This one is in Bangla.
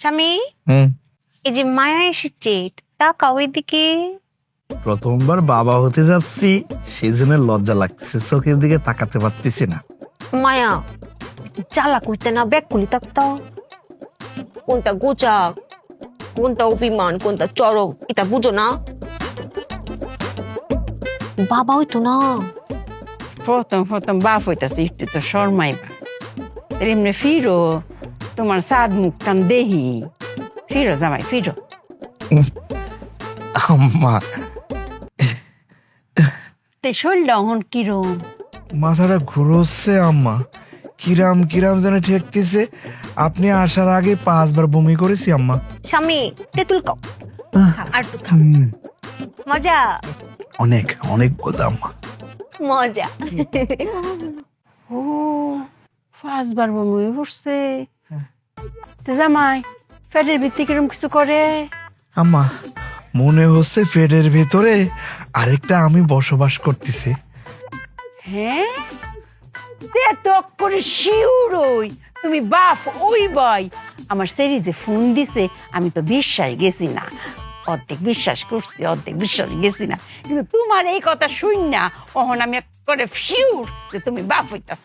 স্বামী? এই যে মায়া এসেছে তাকাও এদিকে প্রথমবার বাবা হতে যাচ্ছি সেই জন্য লজ্জা লাগতেছে চোখের দিকে তাকাতে পারতেছি না। মায়া চালা কইতে না ব্যাগ খুলি থাকতাম কোনটা গোচাক কোনটা অভিমান কোনটা চরক এটা বুঝো না। বাবা হইতো না। প্রথম প্রথম বাপ হইতাছে একটু তো শর্মাইবা। এমনি ফিরো। তোমার সাদ মুখটান দেহি। ফিরো জামাই ফিরো। আম্মা। তে শরীরটা অহন কিরম? মাথাটা ঘুরোচ্ছে আম্মা। কিরাম কিরাম যেন ঠেকতেছে। আপনি আসার আগে পাঁচবার বমি করেছি আম্মা। স্বামী তেঁতুল খাও আর তো মজা? অনেক অনেক বোঝা আম্মা। মজা। ও পাঁচবার বমি পড়ছে তে জামাই পেটের ভিত্তি কিরম কিছু করে? আম্মা মনে হচ্ছে পেটের ভেতরে আরেকটা আমি বসবাস করতেছি। হ্যাঁ? করে তুমি বাপ ওই বই আমার সেরি যে ফোন দিছে আমি তো বিশ্বাস গেছি না। অর্ধেক বিশ্বাস করছি অর্ধেক বিশ্বাস গেছি না। কিন্তু তোমার এই কথা শুন না অহন আমি করে শিউর যে তুমি বাপ হইতাছ।